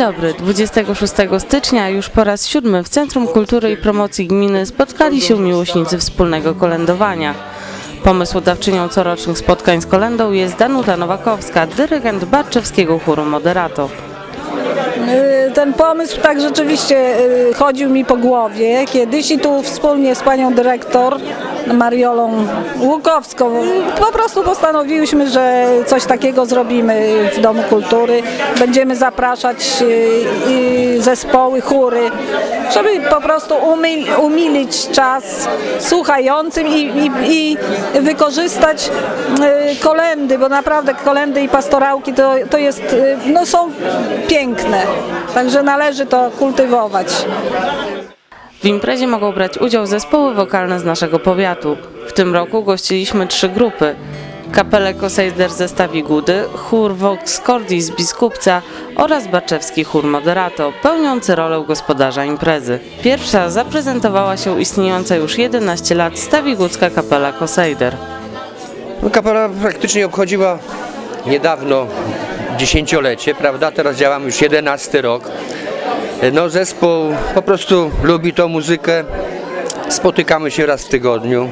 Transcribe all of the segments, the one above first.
dobry. 26 stycznia już po raz siódmy w Centrum Kultury i Promocji Gminy spotkali się miłośnicy wspólnego kolędowania. Pomysłodawczynią corocznych spotkań z kolendą jest Danuta Nowakowska, dyrygent Barczewskiego Chóru Moderato. Y, Ten pomysł tak rzeczywiście y, chodził mi po głowie kiedyś i tu wspólnie z panią dyrektor Mariolą Łukowską y, po prostu postanowiłyśmy, że coś takiego zrobimy w Domu Kultury. Będziemy zapraszać y, zespoły, chóry, żeby po prostu umil, umilić czas słuchającym i, i, i wykorzystać kolendy, bo naprawdę kolendy i pastorałki to, to jest, no są piękne, także należy to kultywować. W imprezie mogą brać udział zespoły wokalne z naszego powiatu. W tym roku gościliśmy trzy grupy. Kapelę Kosejder ze Stawigudy, chór Vox Cordi z Biskupca oraz Baczewski Chór Moderato, pełniący rolę gospodarza imprezy. Pierwsza zaprezentowała się istniejąca już 11 lat Stawigudzka kapela Kosejder. No, kapela praktycznie obchodziła niedawno dziesięciolecie, prawda? Teraz działamy już 11 rok. No zespół po prostu lubi tą muzykę. Spotykamy się raz w tygodniu.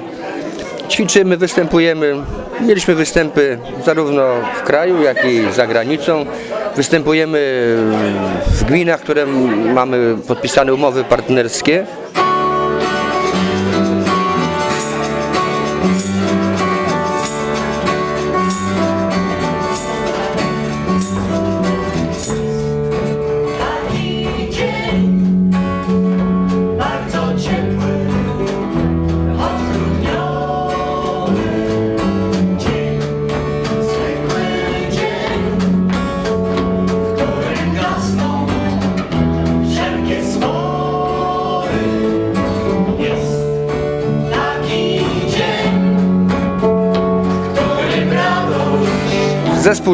Ćwiczymy, występujemy. Mieliśmy występy zarówno w kraju, jak i za granicą. Występujemy w gminach, które mamy podpisane umowy partnerskie.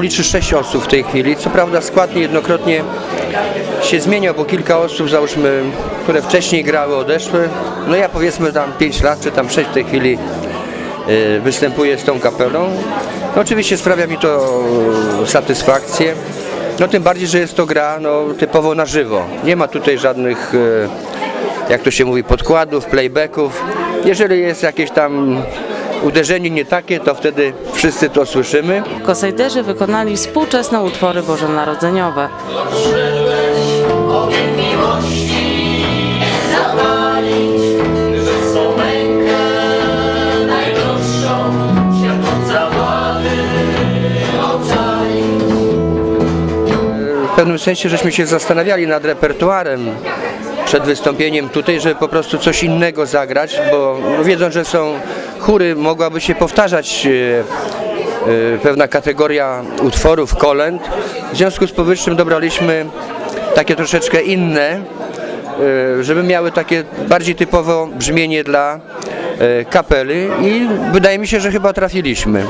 Liczy 6 osób w tej chwili. Co prawda skład niejednokrotnie się zmieniał, bo kilka osób, załóżmy, które wcześniej grały, odeszły. No ja powiedzmy tam 5 lat, czy tam 6 w tej chwili y, występuję z tą kapelą. No oczywiście sprawia mi to y, satysfakcję. No tym bardziej, że jest to gra no, typowo na żywo. Nie ma tutaj żadnych, y, jak to się mówi, podkładów, playbacków. Jeżeli jest jakieś tam uderzenie nie takie, to wtedy wszyscy to słyszymy. Kosejderzy wykonali współczesne utwory bożonarodzeniowe. W pewnym sensie żeśmy się zastanawiali nad repertuarem przed wystąpieniem tutaj, żeby po prostu coś innego zagrać, bo wiedząc, że są chóry, mogłaby się powtarzać e, e, pewna kategoria utworów, kolęd. W związku z powyższym dobraliśmy takie troszeczkę inne, e, żeby miały takie bardziej typowo brzmienie dla kapely i wydaje mi się, że chyba trafiliśmy.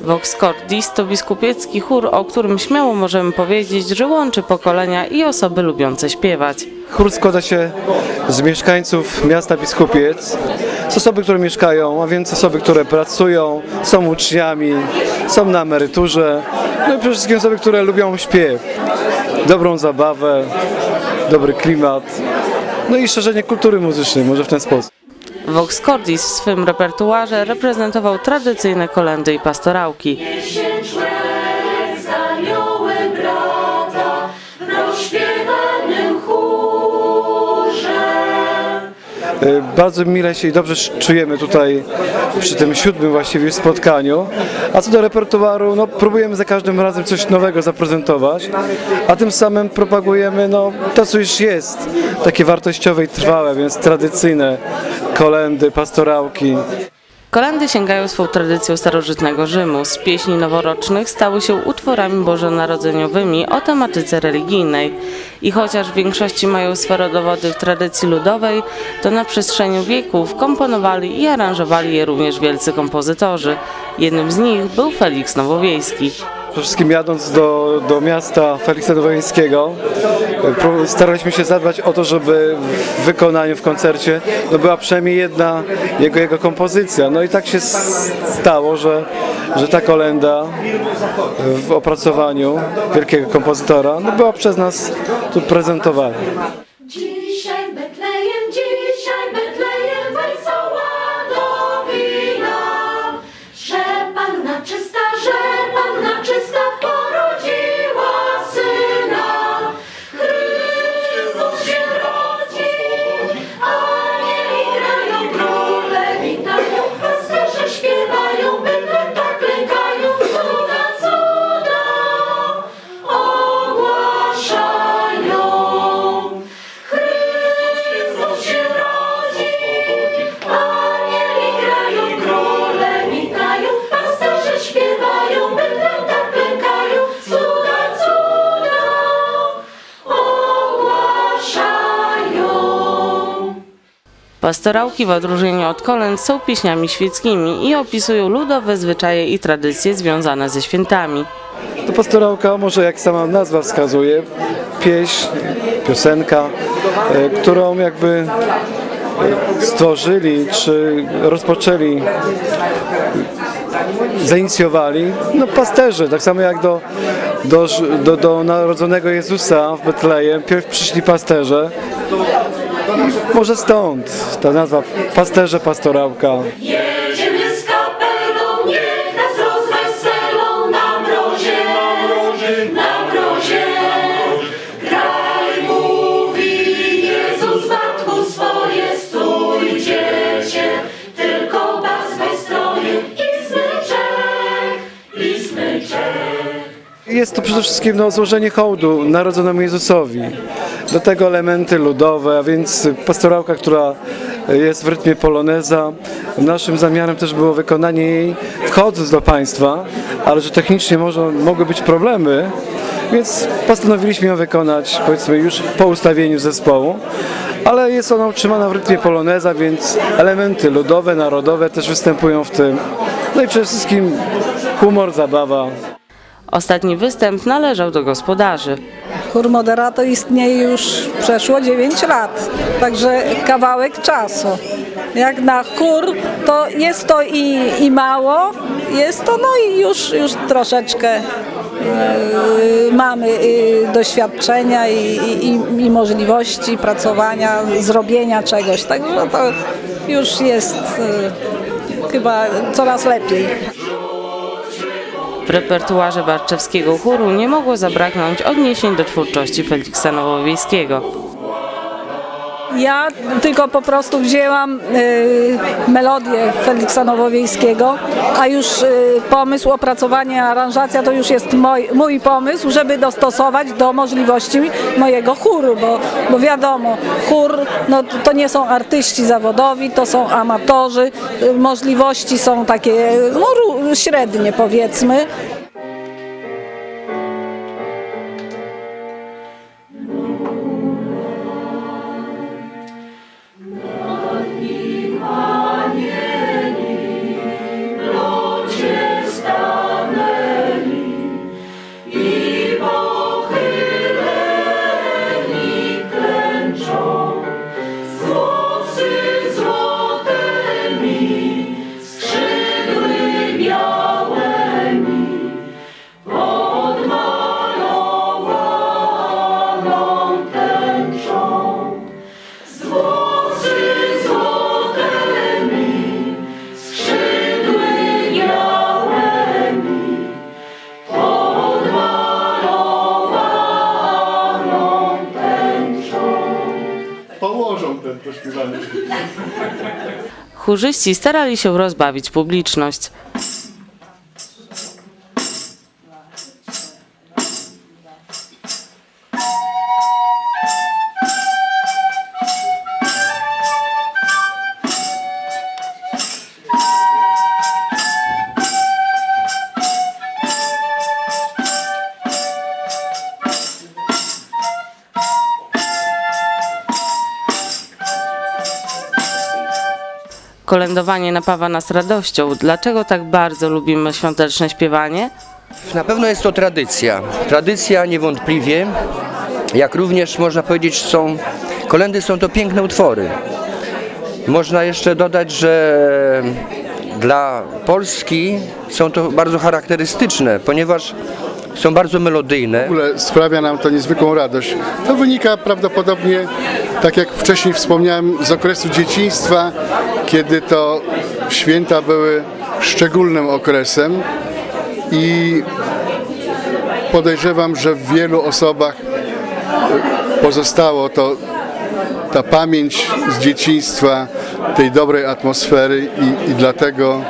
Vox Cordis to biskupiecki chór, o którym śmiało możemy powiedzieć, że łączy pokolenia i osoby lubiące śpiewać. Chór składa się z mieszkańców miasta Biskupiec, z osoby, które mieszkają, a więc osoby, które pracują, są uczniami, są na emeryturze, no i przede wszystkim osoby, które lubią śpiew, dobrą zabawę, dobry klimat, no i szerzenie kultury muzycznej, może w ten sposób. Vox Cordis w swym repertuarze reprezentował tradycyjne kolendy i pastorałki. Bardzo mile się i dobrze czujemy tutaj przy tym siódmym właściwie spotkaniu. A co do repertuaru, no próbujemy za każdym razem coś nowego zaprezentować, a tym samym propagujemy no, to, co już jest, takie wartościowe i trwałe, więc tradycyjne kolendy, pastorałki. Kolendy sięgają swą tradycją starożytnego Rzymu. Z pieśni noworocznych stały się utworami bożonarodzeniowymi o tematyce religijnej. I chociaż w większości mają dowody w tradycji ludowej, to na przestrzeni wieków komponowali i aranżowali je również wielcy kompozytorzy. Jednym z nich był Felix Nowowiejski. Przede wszystkim jadąc do, do miasta Feliksa Nowojeńskiego, staraliśmy się zadbać o to, żeby w wykonaniu, w koncercie no była przynajmniej jedna jego, jego kompozycja. No i tak się stało, że, że ta kolenda w opracowaniu wielkiego kompozytora no była przez nas tu prezentowana. Pastorałki w odróżnieniu od kolęd są pieśniami świeckimi i opisują ludowe zwyczaje i tradycje związane ze świętami. To pastorałka, może jak sama nazwa wskazuje, pieśń, piosenka, e, którą jakby stworzyli czy rozpoczęli, zainicjowali no pasterze, tak samo jak do, do, do, do narodzonego Jezusa w Betlejem, pierw przyszli pasterze. Może stąd ta nazwa pasterze, pastorałka. Jedziemy z kapelą, niech nas rozweselą na mrozie, na mrozie. Kraj mówi, Jezus matku swoje, stójcie, tylko bazmy stroje i smyczek, i smyczek. Jest to przede wszystkim no, złożenie hołdu narodzonemu Jezusowi. Do tego elementy ludowe, a więc pastorałka, która jest w rytmie poloneza. Naszym zamiarem też było wykonanie jej wchodząc do państwa, ale że technicznie może, mogły być problemy, więc postanowiliśmy ją wykonać powiedzmy już po ustawieniu zespołu. Ale jest ona utrzymana w rytmie poloneza, więc elementy ludowe, narodowe też występują w tym. No i przede wszystkim humor, zabawa. Ostatni występ należał do gospodarzy. Chór Moderato istnieje już przeszło 9 lat, także kawałek czasu. Jak na chór, to jest to i, i mało, jest to no i już, już troszeczkę yy, mamy yy, doświadczenia i, i, i- możliwości pracowania, zrobienia czegoś, także to już jest yy, chyba coraz lepiej. W repertuarze Barczewskiego chóru nie mogło zabraknąć odniesień do twórczości Feliksa Nowowiejskiego. Ja tylko po prostu wzięłam y, melodię Feliksa Nowowiejskiego, a już y, pomysł, opracowanie, aranżacja to już jest mój, mój pomysł, żeby dostosować do możliwości mojego chóru, bo, bo wiadomo, chór no, to- nie są artyści zawodowi, to są amatorzy, y, możliwości są takie no, średnie powiedzmy. Chórzyści starali się rozbawić publiczność. Kolędowanie napawa nas radością. Dlaczego tak bardzo lubimy świąteczne śpiewanie? Na pewno jest to tradycja. Tradycja niewątpliwie, jak również można powiedzieć są, kolendy są to piękne utwory. Można jeszcze dodać, że dla Polski są to bardzo charakterystyczne, ponieważ są bardzo melodyjne. W ogóle sprawia nam to niezwykłą radość. To wynika prawdopodobnie, tak jak wcześniej wspomniałem, z okresu dzieciństwa, kiedy to święta były szczególnym okresem i podejrzewam, że w wielu osobach pozostało to ta pamięć z dzieciństwa, tej dobrej atmosfery i, i dlatego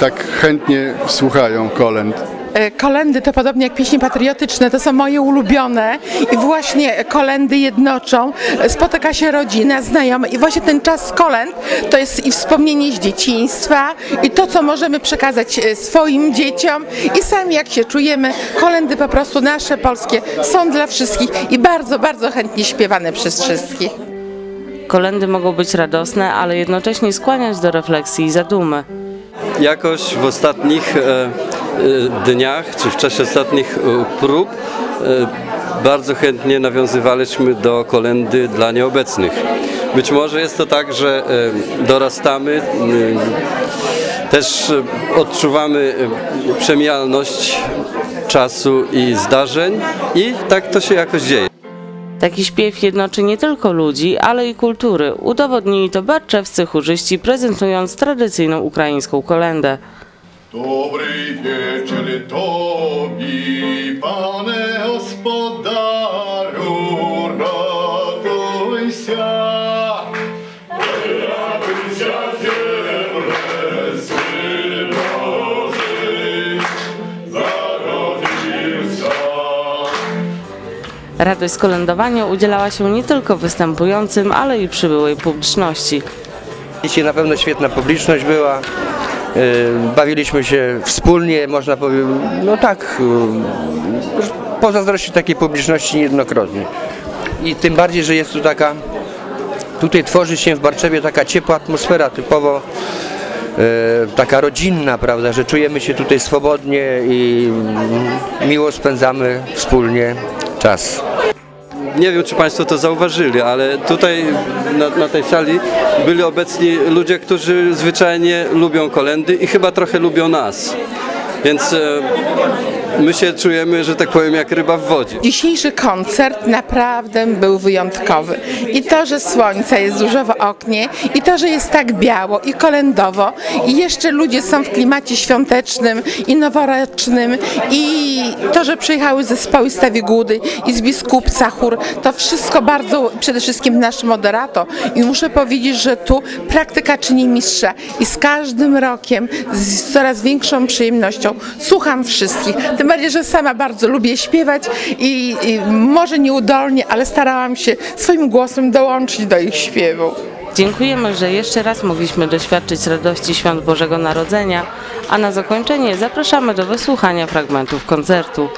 tak chętnie słuchają kolęd. E, Kolendy to podobnie jak pieśni patriotyczne, to są moje ulubione i właśnie kolendy jednoczą, spotyka się rodzina, znajomy i właśnie ten czas kolęd to jest i wspomnienie z dzieciństwa i to, co możemy przekazać e, swoim dzieciom i sami jak się czujemy, kolendy po prostu nasze, polskie są dla wszystkich i bardzo, bardzo chętnie śpiewane przez wszystkich. Kolendy mogą być radosne, ale jednocześnie skłaniać do refleksji i zadumy. jakoś w ostatnich e, dniach, czy w czasie ostatnich e, prób e, bardzo chętnie nawiązywaliśmy do kolendy dla nieobecnych. Być może jest to tak, że dorastamy, też odczuwamy przemijalność czasu i zdarzeń i tak to się jakoś dzieje. Taki śpiew jednoczy nie tylko ludzi, ale i kultury. Udowodnili to barczewscy chórzyści, prezentując tradycyjną ukraińską kolendę. Dobry wieczór Tobie, Panie Gospodaru, raduj się. Raduj się, ziemle, Syn się. Radość z kolędowania udzielała się nie tylko występującym, ale i przybyłej publiczności. Dzisiaj na pewno świetna publiczność była. Yy, Bawiliśmy się wspólnie, można powiedzieć, no tak, yy, pozazdrościć takiej publiczności niejednokrotnie. I tym bardziej, że jest tu taka, tutaj tworzy się w Barczewie taka ciepła atmosfera, typowo yy, taka rodzinna, prawda, że czujemy się tutaj swobodnie i miło spędzamy wspólnie czas. Nie wiem, czy Państwo to zauważyli, ale tutaj na, na tej sali byli obecni ludzie, którzy zwyczajnie lubią kolendy i chyba trochę lubią nas. Więc e, my się czujemy, że tak powiem, jak ryba w wodzie. Dzisiejszy koncert naprawdę był wyjątkowy. I to, że słońce jest dużo w oknie, i to, że jest tak biało i kolędowo, i jeszcze ludzie są w klimacie świątecznym i noworocznym, i to, że przyjechały zespoły Gudy i z Biskupca chór, to wszystko bardzo, przede wszystkim nasz moderator. I muszę powiedzieć, że tu praktyka czyni mistrza. I z każdym rokiem z coraz większą przyjemnością słucham wszystkich. Tym bardziej, że sama bardzo lubię śpiewać i, i może nieudolnie, ale starałam się swoim głosem dołączyć do ich śpiewu. Dziękujemy, że jeszcze raz mogliśmy doświadczyć radości Świąt Bożego Narodzenia, a na zakończenie zapraszamy do wysłuchania fragmentów koncertu.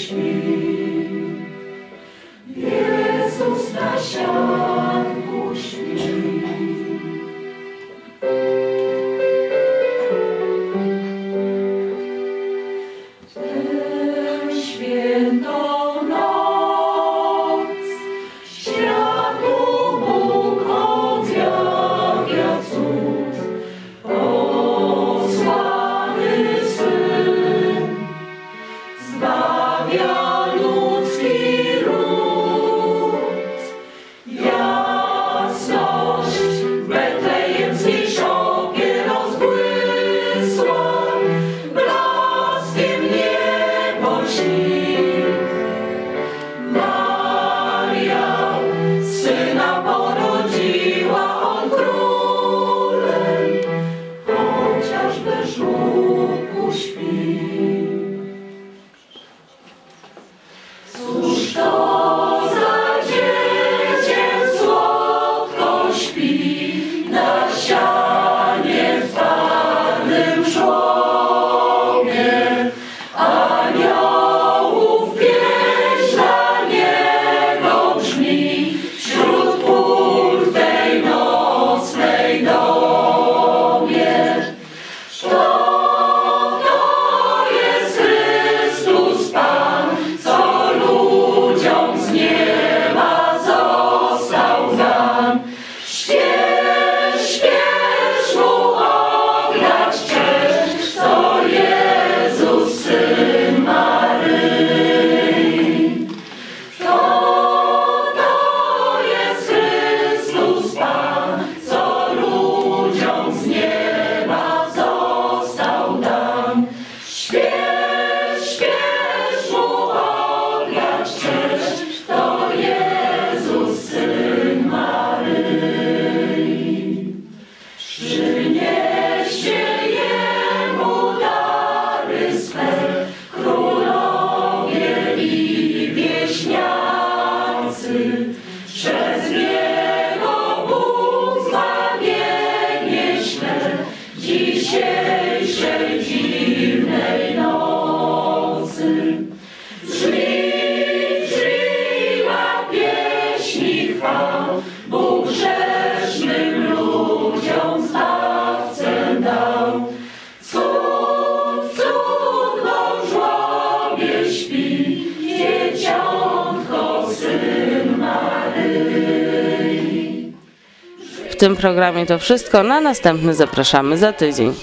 wish you. trwa, Bóg grzesznym ludziom zbawcę dał. Cud, cud, bo w żłobie śpi dzieciątko syn Maryi. W tym programie to wszystko. Na następny zapraszamy za tydzień.